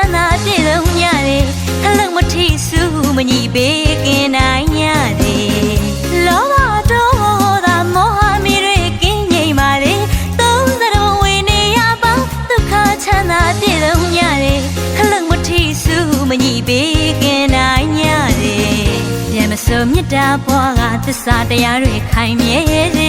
မ်းသာတည်လုံးညတယ်အလုံးမထိစုမညီပေကင်နိုင်ညတယ်လောဘတော့သာမောဟမီတွေကင်းငြိမ်ပါလေသုံးသရဝေနေရပါဒုက္ခချမ်းသာတည်လုံးညတယ်အလုံးမထိစုမညီပေကင်နိုင်ညတယ်ပြန်မစုံမြတ်တာဘွားကသစ္စာတရားတွေခိုင်မြဲတယ်